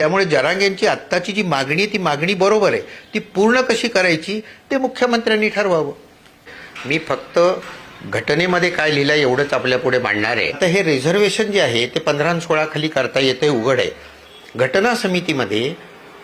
त्यामुळे जरांग यांची आत्ताची जी मागणी ती मागणी बरोबर आहे. ती पूर्ण कशी करायची ते मुख्यमंत्र्यांनी ठरवावं. मी फक्त घटनेमध्ये काय लिहिलं एवढंच आपल्या पुढे मांडणार आहे. आता हे रिझर्वेशन जे आहे ते पंधरा सोळाखाली सोळा खाली करता येते उघड आहे. घटना समितीमध्ये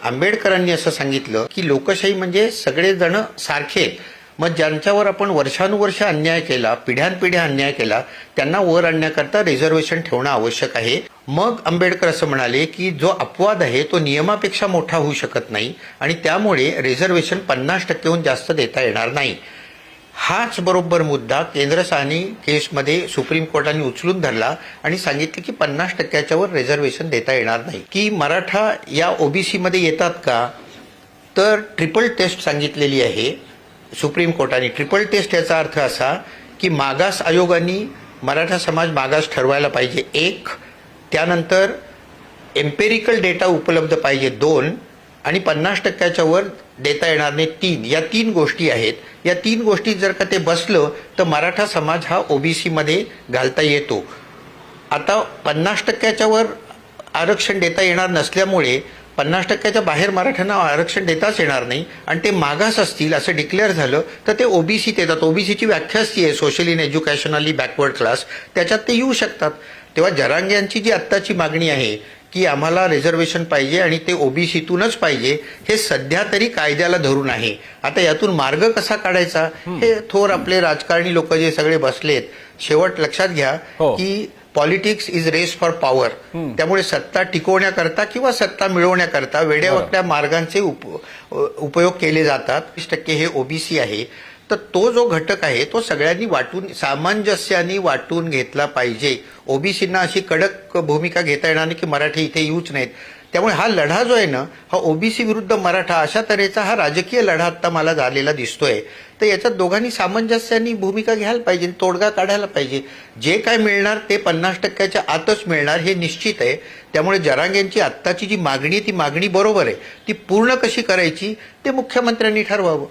आंबेडकरांनी असं सांगितलं की लोकशाही म्हणजे सगळेजण सारखे आहेत. मग ज्यांच्यावर आपण वर्षानुवर्ष अन्याय केला पिढ्यानपिढ्या अन्याय केला त्यांना वर आणण्याकरता रिझर्वेशन ठेवणं आवश्यक आहे. मग आंबेडकर असं म्हणाले की जो अपवाद आहे तो नियमापेक्षा मोठा होऊ शकत नाही आणि त्यामुळे रिझर्वेशन पन्नास टक्केहून जास्त देता येणार नाही. हाच बरोबर मुद्दा केंद्र साहनी केसमध्ये सुप्रीम कोर्टाने उचलून धरला आणि सांगितले की पन्नास टक्क्याच्यावर रिझर्वेशन देता येणार नाही. की मराठा या ओबीसीमध्ये येतात का? तर ट्रिपल टेस्ट सांगितलेली आहे. सुप्रीम कोर्टाने ट्रिपल टेस्ट याचा अर्थ असा की मागास आयोगाने मराठा समाज मागास ठरवायला पाहिजे. एक त्यानंतर एम्पेरिकल डेटा उपलब्ध पाहिजे दोन आणि पन्नास टक्क्याच्या वर देता येणार नाही तीन. या तीन गोष्टी आहेत. या तीन गोष्टी जर का ते बसलं तर मराठा समाज हा ओबीसीमध्ये घालता येतो. आता पन्नास टक्क्याच्या वर आरक्षण देता येणार नसल्यामुळे पन्नास टक्क्याच्या बाहेर मराठ्यांना आरक्षण देताच येणार नाही आणि ते मागास असतील असं डिक्लेअर झालं तर ते ओबीसीत येतात. ओबीसीची व्याख्याच ती आहे social in educationally backward class त्याच्यात ते येऊ शकतात. तेव्हा जरांग्यांची जी आत्ताची मागणी आहे की आम्हाला रिझर्वेशन पाहिजे आणि ते ओबीसीतूनच पाहिजे हे सध्या तरी कायद्याला धरून आहे. आता यातून मार्ग कसा काढायचा? हे थोर आपले राजकारणी लोक जे सगळे बसलेत शेवट लक्षात घ्या हो. की politics is race for power त्यामुळे सत्ता टिकवण्याकरता किंवा सत्ता मिळवण्याकरता वेड्यावाकड्या मार्गांचे उप, उपयोग केले जातात. वीस टक्के हे ओबीसी आहे. तर तो जो घटक आहे तो सगळ्यांनी वाटून सामंजस्याने वाटून घेतला पाहिजे. ओबीसींना अशी कडक भूमिका घेता येणार नाही की मराठी इथे येऊच नाहीत. त्यामुळे हा लढा जो आहे ना हा ओबीसी विरुद्ध मराठा अशा तऱ्हेचा हा राजकीय लढा आता मला झालेला दिसतोय. तर याच्यात दोघांनी सामंजस्याने भूमिका घ्यायला पाहिजे तोडगा काढायला पाहिजे. जे काय मिळणार ते पन्नास टक्क्याच्या आतच मिळणार हे निश्चित आहे. त्यामुळे जरांगेंची आत्ताची जी मागणी आहे ती मागणी बरोबर आहे. ती पूर्ण कशी करायची ते मुख्यमंत्र्यांनी ठरवावं.